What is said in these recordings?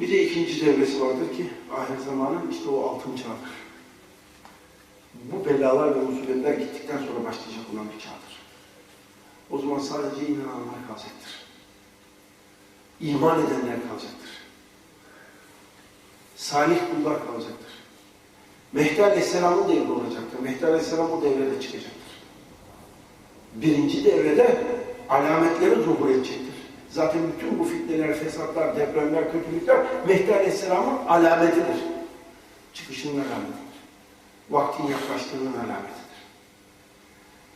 Bir de ikinci devresi vardır ki ahir zamanın işte o altın çağdır. Bu belalar ve musibetler gittikten sonra başlayacak olan bir çağdır. O zaman sadece inananlar kalacaktır. İman edenler kalacaktır. Salih kullar kalacaktır. Mehdi Aleyhisselam'ın devri olacaktır. Mehdi Aleyhisselam o devrede çıkacaktır. Birinci devrede alametleri zuhur edecektir. Zaten bütün bu fitneler, fesatlar, depremler, kötülükler Mehdi Aleyhisselam'ın alametidir. Çıkışının alametidir. Vaktin yaklaştığının alametidir.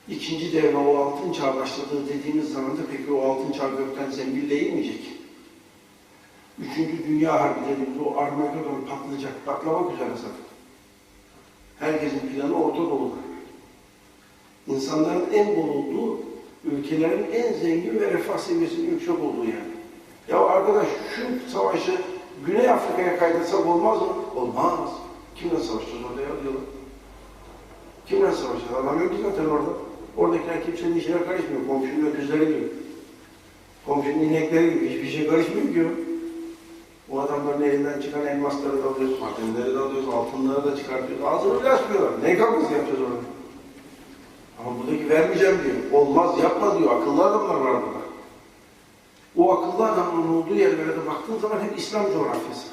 İkinci devre o altın çağ başladığı dediğimiz zaman da peki o altın çağ gökten zembille inmeyecek. Üçüncü Dünya Harbi dediğimiz o Armageddon patlayacak, patlamak üzere zaten. Herkesin planı Orta Doğu'da. İnsanların en bol olduğu, ülkelerin en zengin ve refah seviyesinin yüksek olduğu yer. Ya arkadaş şu savaşı Güney Afrika'ya kaydırsak olmaz mı? Olmaz. Kimle savaşacağız orada ya diyorlar. Kimle savaşacağız? Adam yok zaten orada. Oradakiler kimsenin işine karışmıyor. Komşunun öküzleri gibi. Komşunun inekleri gibi. Hiçbir şey karışmıyor ki o. Adamların elinden çıkan elmasları da alıyoruz, madenleri de alıyoruz, altınları da çıkartıyoruz. Ağzını bile açmıyorlar. Ne kavgası yapacağız orada? Ama buradaki vermeyeceğim diyor. Olmaz yapma diyor. Akıllı adamlar var burada. O akıllı adamların olduğu yerlere de baktığın zaman hep İslam coğrafyası.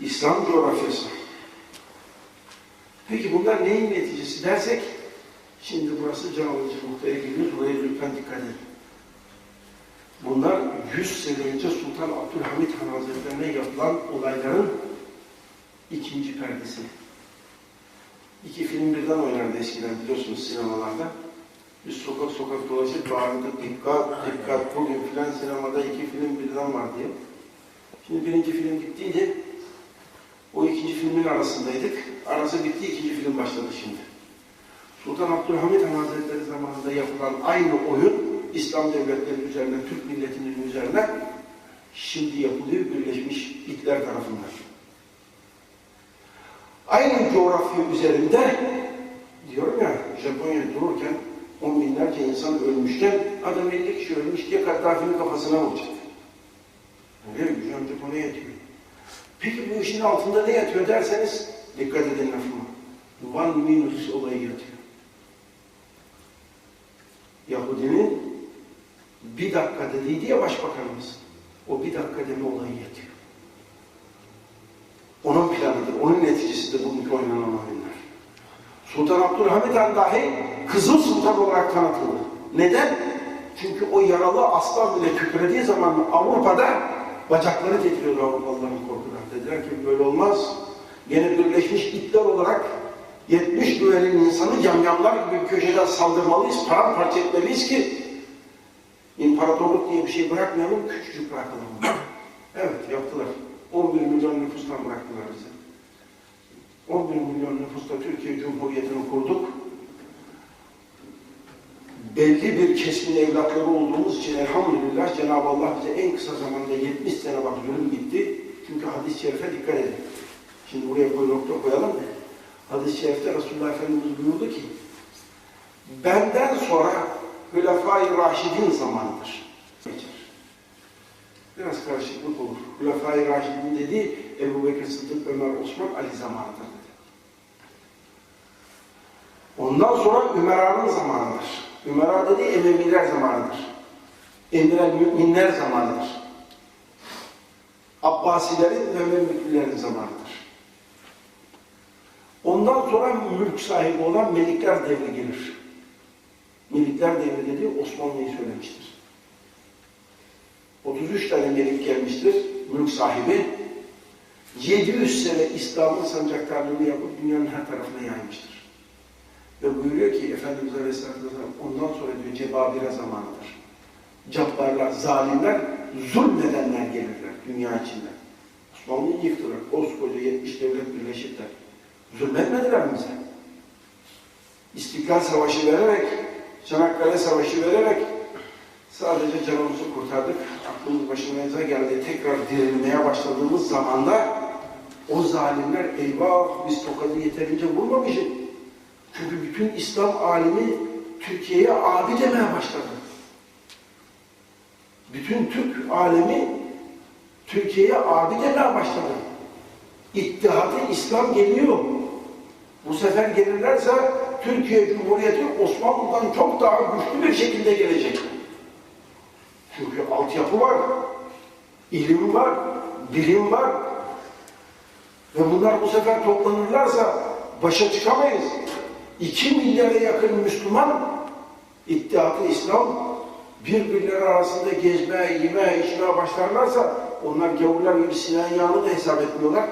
İslam coğrafyası. Peki bunlar neyin neticesi dersek, şimdi burası can alıcı noktaya giriyoruz. Buraya lütfen dikkat edin. Bunlar 100 sene önce Sultan Abdülhamit Han Hazretlerine yapılan olayların ikinci perdesi. İki film birden oynardı eskiden biliyorsunuz sinemalarda. Biz sokak sokak dolaşıp bağırdık dikkat dikkat bugün filan sinemada iki film birden var diye. Şimdi birinci film gittiydi. O ikinci filmin arasındaydık. Arası bitti ikinci film başladı şimdi. Sultan Abdülhamit Han Hazretleri zamanında yapılan aynı oyun İslam devletleri üzerine, Türk milletinin üzerine şimdi yapılıyor Birleşmiş Hitler tarafından. Aynı coğrafya üzerinde diyorum ya Japonya dururken on binlerce insan ölmüşken adam 50 kişi ölmüş diye Kaddafi'nin kafasına vuracak. Öyle mi? Hocam Japonya yatıyor. Peki bu işin altında ne yatıyor derseniz dikkat edin lafıma. One minus olayı yatıyor. Yahudinin bir dakika dediydi ya başbakanımız. O bir dakika deme olayı yatıyor. Onun planıdır, onun neticesidir bugünkü oynanan oyunlar. Sultan Abdülhamit Han dahi Kızıl Sultan olarak tanıtıldı. Neden? Çünkü o yaralı aslan bile kükrediği zaman Avrupa'da bacakları titriyordu Avrupalıların korkudan. Dediler ki böyle olmaz. Yine Birleşmiş Hitler olarak 70 güvenin insanı yamyamlar gibi köşeden saldırmalıyız, paramparça etmeliyiz ki imparatorluk diye bir şey bırakmayalım, küçücük bırakalım. Evet, yaptılar. 11 milyon nüfustan bıraktılar bizi. 11 milyon nüfusta Türkiye Cumhuriyeti'ni kurduk. Belli bir kesimin evlatları olduğumuz için elhamdülillah Cenab-ı Allah bize en kısa zamanda 70 sene bak zulüm gitti. Çünkü hadis-i şerife dikkat edin. Şimdi buraya koy nokta koyalım da. Hadis-i şerifte Resulullah Efendimiz buyurdu ki benden sonra Hülefai Raşidin zamanıdır. Geçer. Biraz karışıklık olur. Hülefai Raşidin dediği Ebu Bekir Sıddık, Ömer, Osman, Ali zamanıdır dedi. Ondan sonra Ümera'nın zamanıdır. Ümera dediği Emeviler zamanıdır. Emir müminler zamanıdır. Abbasilerin ve Memlüklilerin zamanıdır. Ondan sonra mülk sahibi olan Melikler devri gelir. Melikler devri dediği Osmanlı'yı söylemiştir. 33 tane melik gelmiştir, mülk sahibi. 700 sene İslam'ın sancaktarlığını yapıp dünyanın her tarafına yaymıştır. Ve buyuruyor ki Efendimiz Aleyhisselatü Vesselam ondan sonra diyor cebabire zamanıdır. Cabbarlar, zalimler, zulmedenler gelirler dünya içinde. Osmanlı'yı yıktılar. Koskoca 70 devlet birleşip zulmetmediler mi bize? İstiklal Savaşı vererek, Çanakkale Savaşı vererek sadece canımızı kurtardık. Aklımız başımıza geldi. Tekrar dirilmeye başladığımız zamanda o zalimler eyvah biz tokadı yeterince vurmamışız. Çünkü bütün İslam alimi Türkiye'ye abi demeye başladı. Bütün Türk alemi Türkiye'ye abi demeye başladı. İttihat-ı İslam geliyor. Bu sefer gelirlerse Türkiye Cumhuriyeti Osmanlı'dan çok daha güçlü bir şekilde gelecek. Altyapı var, ilim var, bilim var. Ve bunlar bu sefer toplanırlarsa başa çıkamayız. 2 milyara yakın Müslüman İttihat-ı İslam birbirleri arasında gezmeye, yemeye, içmeye başlarlarsa onlar gavurlar gibi Sinan Yağını da hesap etmiyorlar.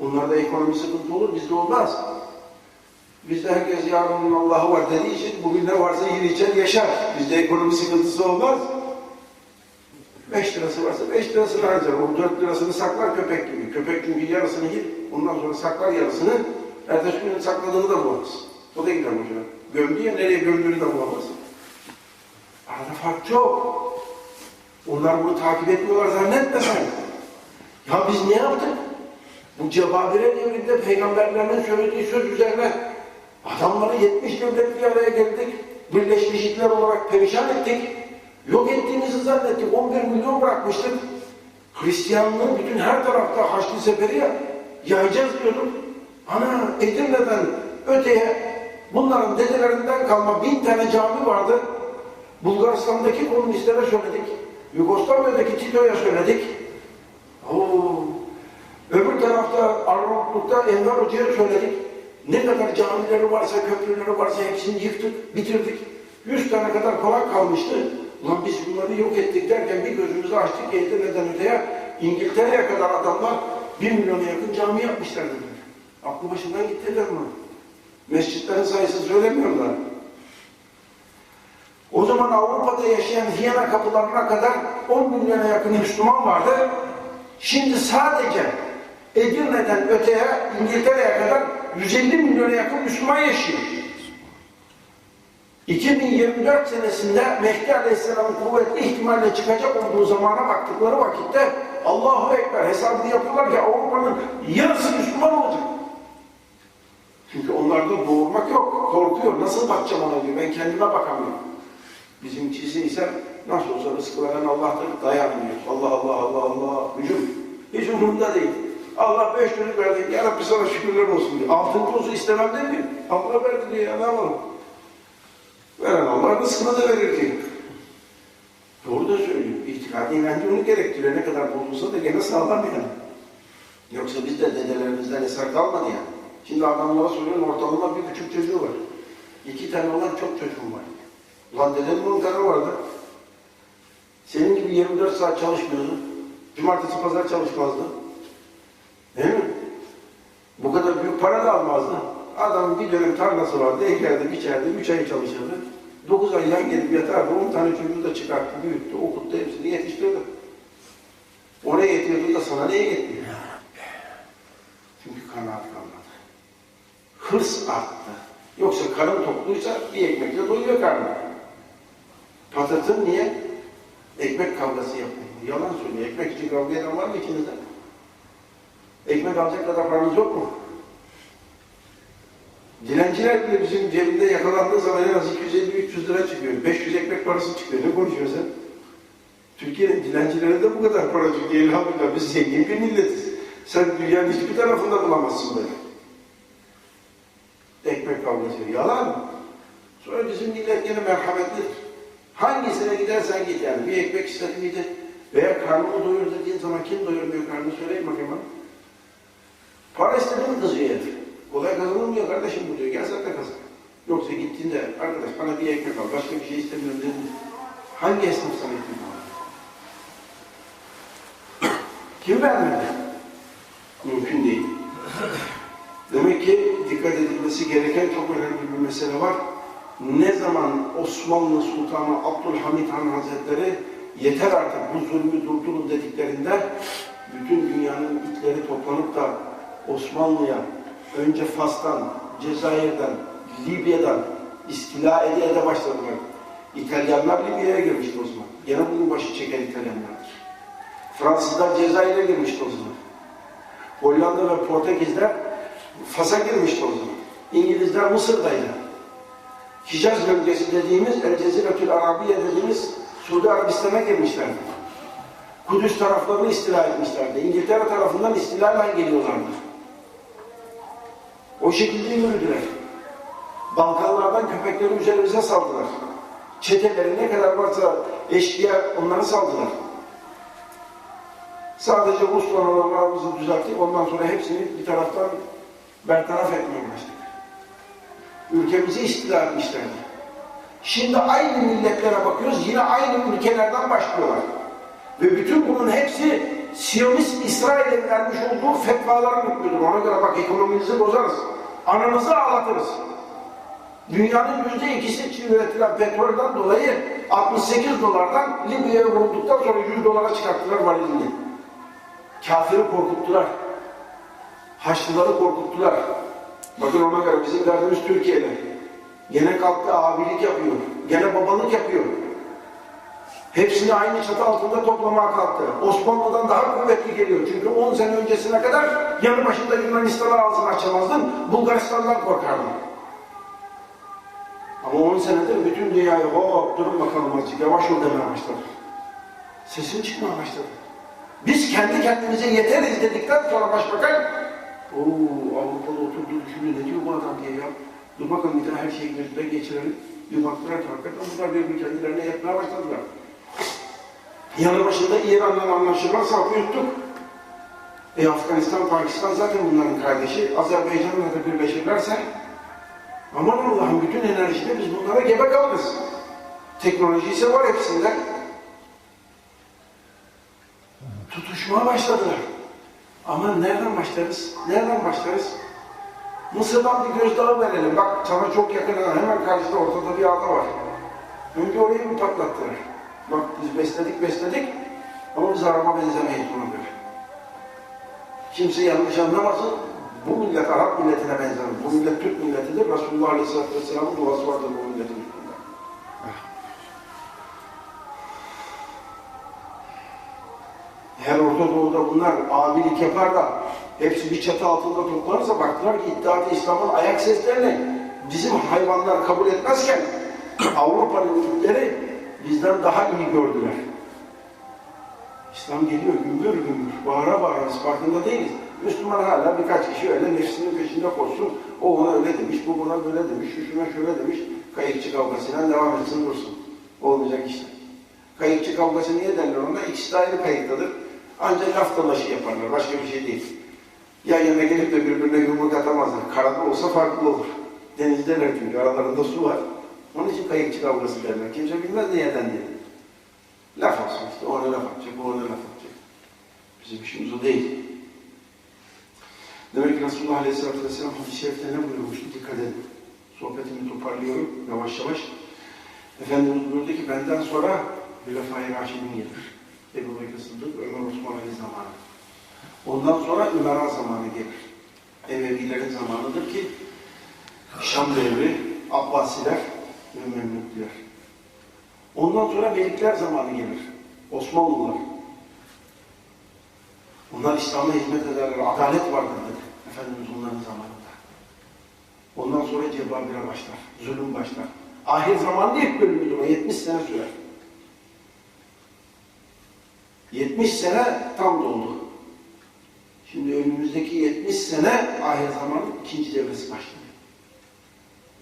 Onlarda ekonomi sıkıntı olur, bizde olmaz. Bizde herkes yarının Allah'ı var dediği için bugün ne varsa içer yaşar. Bizde ekonomi sıkıntısı olmaz. 5 lirası varsa 5 lirasını harcar. O 4 lirasını saklar köpek gibi. Köpek çünkü yarısını yer, ondan sonra saklar yarısını. Ertesi gün sakladığını da bulamaz. O da gider hocam. Gömdü ya nereye gömdüğünü de bulamaz. Arada fark çok. Onlar bunu takip etmiyorlar zannetme sen. Ya biz ne yaptık? Bu cebabire devrinde peygamberlerinin söylediği söz üzerine adamları 70 devlet bir araya geldik. Birleşmiş Milletler olarak perişan ettik. Yok ettiğimizi zannettik. 11 milyon bırakmıştık. Hristiyanlığı bütün her tarafta Haçlı Seferi ya, yayacağız diyorduk. Ana Edirne'den öteye bunların dedelerinden kalma bin tane cami vardı. Bulgaristan'daki komünistlere söyledik. Yugoslavya'daki Tito'ya söyledik. Oo. Öbür tarafta Arnavutluk'ta Enver Hoca'ya söyledik. Ne kadar camileri varsa, köprüleri varsa hepsini yıktık, bitirdik. Yüz tane kadar falan kalmıştı. Ulan biz bunları yok ettik derken bir gözümüzü açtık Edirne'den öteye İngiltere'ye kadar adamlar bir milyona yakın cami yapmışlar dediler. Aklı başından gittiler mi? Mescitlerin sayısı söylemiyorlar. O zaman Avrupa'da yaşayan Viyana kapılarına kadar 10 milyona yakın Müslüman vardı. Şimdi sadece Edirne'den öteye İngiltere'ye kadar 150 milyona yakın Müslüman yaşıyor. 2024 senesinde Mehdi Aleyhisselam'ın kuvvetli ihtimalle çıkacak olduğu zamana baktıkları vakitte Allahu Ekber hesabını yapıyorlar ki Avrupa'nın yarısı Müslüman olacak. Çünkü onlarda doğurmak yok, korkuyor. Nasıl bakacağım ona diyor, ben kendime bakamıyorum. Bizimkisi ise nasıl olsa rızkı veren Allah'tır, dayanmıyor. Allah Allah Allah Allah, hücum. Hiç umurunda değil. Allah beş çocuk verdi, ya Rabbi sana şükürler olsun diyor. Altın tozu istemem demiyor. Allah verdi diyor ya, ne yapalım? Veren Allah rızkını da verir diyor. Doğru da söylüyor. İtikadi inancı onu gerektiriyor. Ne kadar bozulsa da gene sağlam yani. Yoksa biz de dedelerimizden eser kalmadı yani. Şimdi adamlara soruyorum ortalama bir buçuk çocuğu var. İki tane olan çok çocuğum var. Ulan dedemin on tane vardı. Senin gibi 24 saat çalışmıyordu. Cumartesi pazar çalışmazdı. Değil mi? Bu kadar büyük para da almazdı. Adam bir dönem tarlası vardı, ekerdi, biçerdi, üç ay çalışırdı. Dokuz ay yan gelip yatardı, on tane çocuğu da çıkarttı, büyüttü, okuttu, hepsini yetiştirdi. Oraya yetiyordu da sana neye yetmiyor? Çünkü kanaat kalmadı. Hırs arttı. Yoksa karın topluysa bir ekmekle doyuyor karnı. Patatın niye? Ekmek kavgası yapıyor. Yalan söylüyor. Ekmek için kavga eden var mı içinizde? Ekmek alacak kadar paranız yok mu? Dilenciler bile bizim cebinde yakalandığı zaman en az 250-300 lira çıkıyor. 500 ekmek parası çıkıyor. Ne konuşuyorsun sen? Türkiye'nin dilencilerine de bu kadar para çıkıyor. Elhamdülillah biz zengin bir milletiz. Sen dünyanın hiçbir tarafında bulamazsın böyle. Ekmek kavgası. Yalan. Sonra bizim millet yine merhametlidir. Hangisine gidersen git yani. Bir ekmek istedi miydi? Veya karnımı doyur dediğin zaman kim doyurmuyor karnını söyleyin bakayım bana. Para istedi mi kızıyor herif. Kolay kazanılmıyor kardeşim bu diyor. Gel sen de kazan. Yoksa gittiğinde arkadaş bana bir ekmek al. Başka bir şey istemiyorum dedin. Hangi esnaf sana ekmek aldı? Kim vermedi? Mümkün değil. Demek ki dikkat edilmesi gereken çok önemli bir mesele var. Ne zaman Osmanlı Sultanı Abdülhamit Han Hazretleri yeter artık bu zulmü durdurun dediklerinde bütün dünyanın itleri toplanıp da Osmanlı'ya önce Fas'tan, Cezayir'den, Libya'dan istila ede ede başladılar. İtalyanlar Libya'ya girmişti o zaman. Gene bunun başı çeken İtalyanlardır. Fransızlar Cezayir'e girmişti o zaman. Hollanda ve Portekizler Fas'a girmişti o zaman. İngilizler Mısır'daydı. Hicaz bölgesi dediğimiz El Ceziretül Arabiye dediğimiz Suudi Arabistan'a girmişlerdi. Kudüs taraflarını istila etmişlerdi. İngiltere tarafından istilalen geliyorlardı. O şekilde yürüdüler. Balkanlardan köpekleri üzerimize saldılar. Çeteleri ne kadar varsa eşkıya onları saldılar. Sadece Rus donanmalarımızı düzelttik. Ondan sonra hepsini bir taraftan bertaraf etmeye başladık. Ülkemizi istila etmişlerdi. Şimdi aynı milletlere bakıyoruz, yine aynı ülkelerden başlıyorlar. Ve bütün bunun hepsi Siyonist İsrail'e vermiş olduğu fetvaların hükmüdür. Ona göre bak ekonominizi bozarız. Ananızı ağlatırız. Dünyanın yüzde ikisi için üretilen petrolden dolayı 68 dolardan Libya'ya vurulduktan sonra 100 dolara çıkarttılar varilini. Kafiri korkuttular. Haçlıları korkuttular. Bakın ona göre bizim derdimiz Türkiye'de. Gene kalktı abilik yapıyor. Gene babalık yapıyor. Hepsini aynı çatı altında toplamaya kalktı. Osmanlı'dan daha kuvvetli geliyor. Çünkü 10 sene öncesine kadar yanı başında Yunanistan'a ağzını açamazdın. Bulgaristan'dan korkardın. Ama 10 senedir bütün dünyayı hop durun bakalım azıcık yavaş ol demeye başladı. Sesin çıkmaya başladı. Biz kendi kendimize yeteriz dedikten sonra başbakan ooo Avrupa'da oturdu düşünüyor ne diyor bu adam diye ya. Dur bakalım bir daha her şeyi gözden geçirelim. Bir baktılar ki hakikaten bunlar birbirini kendilerine yapmaya başladılar. Yanı başında İran'la anlaşılmaz halkı yuttuk. E Afganistan, Pakistan zaten bunların kardeşi. Azerbaycan'la da birleşirlerse aman Allah'ım bütün enerjide biz bunlara gebe kalırız. Teknoloji ise var hepsinde. Tutuşmaya başladılar. Ama nereden başlarız? Nereden başlarız? Mısır'dan bir gözdağı verelim. Bak sana çok yakın hemen karşıda ortada bir ada var. Önce orayı mı patlattılar? Bak biz besledik besledik ama biz arama benzemeyiz göre. Kimse yanlış anlamasın. Bu millet Arap milletine benzemez. Bu millet Türk milletidir. Resulullah Aleyhisselatü Vesselam'ın duası vardır bu milletin üstünde. Her Orta Doğu'da bunlar abilik yapar da hepsi bir çatı altında toplanırsa baktılar ki İttihat-ı İslam'ın ayak seslerini bizim hayvanlar kabul etmezken Avrupa'nın Türkleri bizden daha iyi gördüler. İslam geliyor gümbür gümbür, bağıra bağıra farkında değiliz. Müslüman hala birkaç kişi öyle nefsinin peşinde koşsun. O ona öyle demiş, bu buna böyle demiş, şu şuna şöyle demiş. Kayıkçı kavgasıyla devam etsin dursun. Olmayacak işte. Kayıkçı kavgası niye derler ona? İkisi de ayrı kayıktadır. Ancak laf dalaşı yaparlar, başka bir şey değil. Yan yana gelip de birbirine yumruk atamazlar. Karada olsa farklı olur. Denizdeler çünkü, aralarında su var. Onun için kayıkçı kavgası derler. Kimse bilmez niyeden diye. Laf olsun işte, o ona laf atacak, o ona laf atacak. Bizim işimiz o değil. Demek ki Resulullah Aleyhisselatü Vesselam hadis-i şerifte ne buyurmuştu? Dikkat edin. Sohbetimi toparlıyorum yavaş yavaş. Efendimiz buyurdu ki benden sonra Hülefai Raşidin gelir. Ebu Bekir Sıddık, Ömer Osman Ali zamanı. Ondan sonra Ümera zamanı gelir. Emevilerin zamanıdır ki Şam devri, Abbasiler ve Memlükler. Ondan sonra Melikler zamanı gelir. Osmanlılar. Onlar İslam'a hizmet ederler. Adalet vardır dedi. Efendimiz onların zamanında. Ondan sonra cebabire başlar. Zulüm başlar. Ahir zamanda ilk bölümüdür o. 70 sene sürer. 70 sene tam doldu. Şimdi önümüzdeki 70 sene ahir zamanın ikinci devresi başlıyor.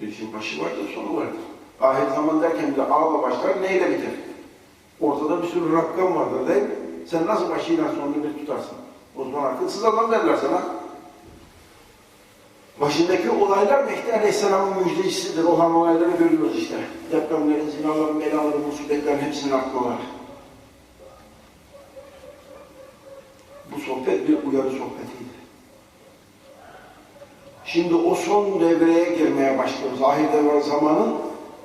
Bir başı vardır, sonu vardır. Ahir zaman derken bile ağla başlar, neyle biter? Ortada bir sürü rakam vardır değil mi? Sen nasıl başıyla sonunu bir tutarsın? O zaman akılsız adam derler sana. Başındaki olaylar Mehdi Aleyhisselam'ın müjdecisidir. Olan olayları görüyoruz işte. Depremlerin, zinaların, belaların, musibetlerin hepsinin aklı var. Bu sohbet bir uyarı sohbetiydi. Şimdi o son devreye girmeye başlıyoruz. Ahir devre zamanın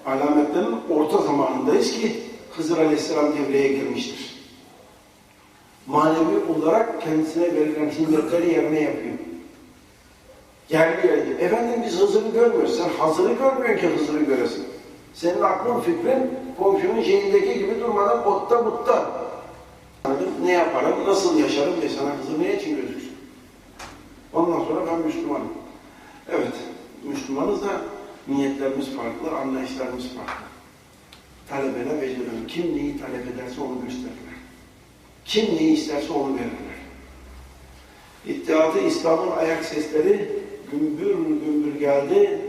alametlerinin orta zamanındayız ki Hızır Aleyhisselam devreye girmiştir. Manevi olarak kendisine verilen hizmetleri yerine yapıyor. Yerli yerli. Efendim biz Hızır'ı görmüyoruz. Sen Hazır'ı görmüyorsun ki Hızır'ı göresin. Senin aklın fikrin komşunun şeyindeki gibi durmadan botta butta. Ne yaparım, nasıl yaşarım diye sana Hızır ne için gözüksün? Ondan sonra ben Müslümanım. Evet, Müslümanız da niyetlerimiz farklı, anlayışlarımız farklı. Talebene beceriyorum. Kim neyi talep ederse onu gösterirler. Kim ne isterse onu verirler. İttihatı İslam'ın ayak sesleri gümbür gümbür geldi.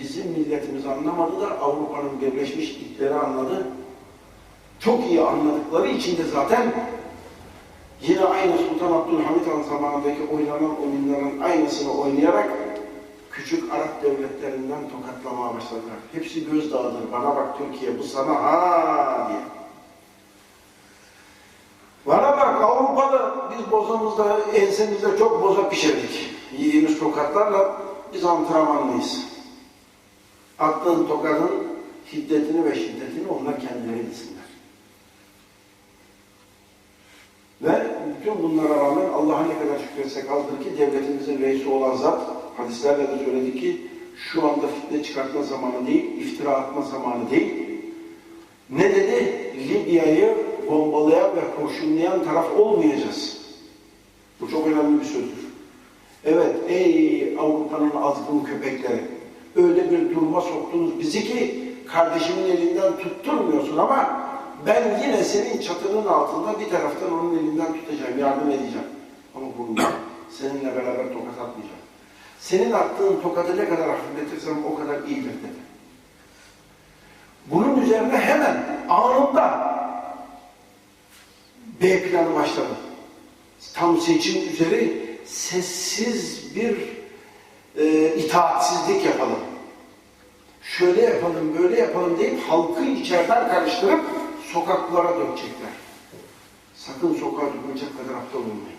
Bizim milletimiz anlamadı da Avrupa'nın birleşmiş itleri anladı. Çok iyi anladıkları için de zaten yine aynı Sultan Abdülhamit Han zamanındaki oynanan oyunların aynısını oynayarak küçük Arap devletlerinden tokatlamaya başladılar. Hepsi gözdağıdır. Bana bak Türkiye bu sana ha diye. Bana bak Avrupa'da biz bozamızda, ensemizde çok boza pişirdik. Yediğimiz tokatlarla biz antrenmanlıyız. Attığın tokadın hiddetini ve şiddetini onlar kendileri bilsinler. Ve bütün bunlara rağmen Allah'a ne kadar şükretsek azdır ki devletimizin reisi olan zat, hadislerle de söyledi ki şu anda fitne çıkartma zamanı değil, iftira atma zamanı değil. Ne dedi? Libya'yı bombalayan ve kurşunlayan taraf olmayacağız. Bu çok önemli bir sözdür. Evet, ey Avrupa'nın azgın köpekleri, öyle bir duruma soktunuz bizi ki kardeşimin elinden tutturmuyorsun ama ben yine senin çatının altında bir taraftan onun elinden tutacağım, yardım edeceğim. Ama bunu seninle beraber tokat atmayacağım. Senin attığın tokadı ne kadar hafifletirsem o kadar iyidir dedi. Bunun üzerine hemen anında B planı başladı. Tam seçim üzeri sessiz bir e, itaatsizlik yapalım. Şöyle yapalım, böyle yapalım deyip halkı içeriden karıştırıp sokaklara dökecekler. Sakın sokağa dökülecek kadar aptal olmayın.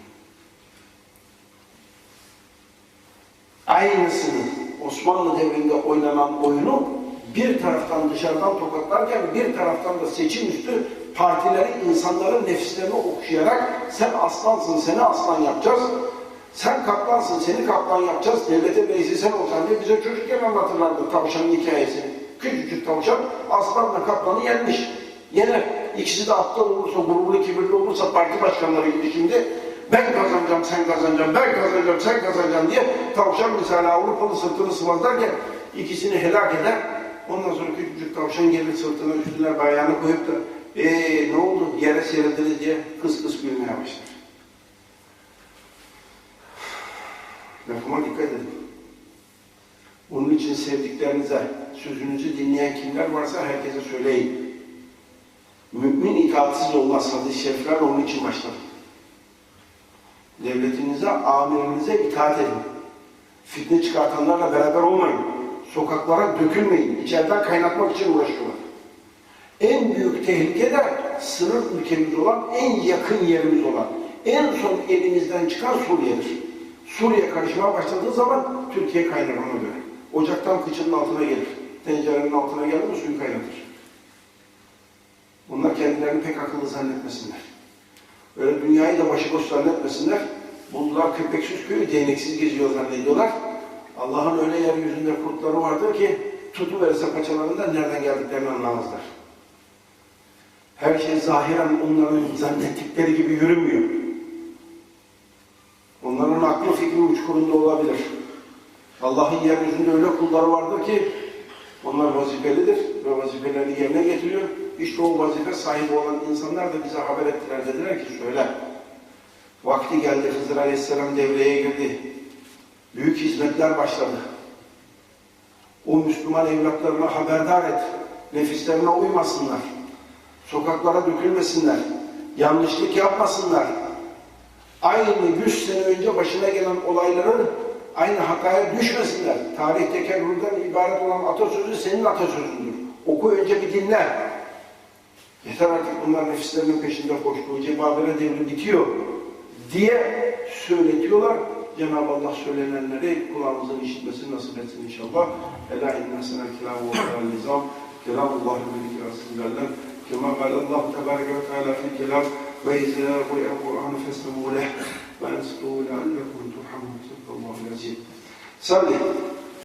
Aynısını Osmanlı devrinde oynanan oyunu bir taraftan dışarıdan tokatlarken bir taraftan da seçim üstü partileri insanların nefislerini okşayarak sen aslansın seni aslan yapacağız. Sen kaplansın seni kaplan yapacağız. Devlete sen olacaksın diye bize çocukken anlatırlardı tavşanın hikayesini. Küçücük tavşan aslanla kaplanı yenmiş. Yener. İkisi de aptal olursa, gururlu, kibirli olursa parti başkanları gibi şimdi ben kazanacağım, sen kazanacaksın, ben kazanacağım, sen kazanacaksın diye tavşan misali Avrupalı sırtını sıvazlarken ikisini helak eder. Ondan sonra küçücük tavşan gelir sırtına üstüne bayağını koyup da ee, ne oldu yere serildiniz diye kıs kıs gülmeye başlar. Lafıma dikkat edin. Onun için sevdiklerinize, sözünüzü dinleyen kimler varsa herkese söyleyin. Mümin itaatsiz olmaz. Hadis-i onun için başladı. Devletinize, amirinize itaat edin. Fitne çıkartanlarla beraber olmayın. Sokaklara dökülmeyin. İçeriden kaynatmak için uğraşıyorlar. En büyük tehlike de sınır ülkemiz olan, en yakın yerimiz olan, en son elimizden çıkan Suriye'dir. Suriye karışmaya başladığı zaman Türkiye kaynar ona göre. Ocaktan kıçının altına gelir. Tencerenin altına gelir mi suyu kaynatır. Bunlar kendilerini pek akıllı zannetmesinler. Böyle dünyayı da başıboş zannetmesinler. Buldular köpeksiz köyü, değneksiz geziyor zannediyorlar. Allah'ın öyle yeryüzünde kurtları vardır ki tutuverirse paçalarından nereden geldiklerini anlamazlar. Her şey zahiren onların zannettikleri gibi yürümüyor. Onların aklı fikri uçkurunda olabilir. Allah'ın yeryüzünde öyle kulları vardır ki onlar vazifelidir ve vazifelerini yerine getiriyor. O vazife sahibi olan insanlar da bize haber ettiler. Dediler ki söyle. Vakti geldi Hızır Aleyhisselam devreye girdi. Büyük hizmetler başladı. O Müslüman evlatlarına haberdar et. Nefislerine uymasınlar. Sokaklara dökülmesinler. Yanlışlık yapmasınlar. Aynı 100 sene önce başına gelen olayların aynı hataya düşmesinler. Tarih tekerrürden ibaret olan atasözü senin atasözündür. Oku önce bir dinle. Yeter artık bunlar nefislerinin peşinde koştuğu cebabire devri bitiyor diye söyletiyorlar. Cenab-ı Allah söylenenleri kulağımızın işitmesini nasip etsin inşallah. Ela inna senel kelamu ve nizam. Kelamullahi ve nikasındırlar. Kema kalallahu tebareke ve teala fil kelam ve izâ ku'ya Kur'an feslemû leh ve ensitu leallekum turhamun. Sadallahu aleyhi ve sellem.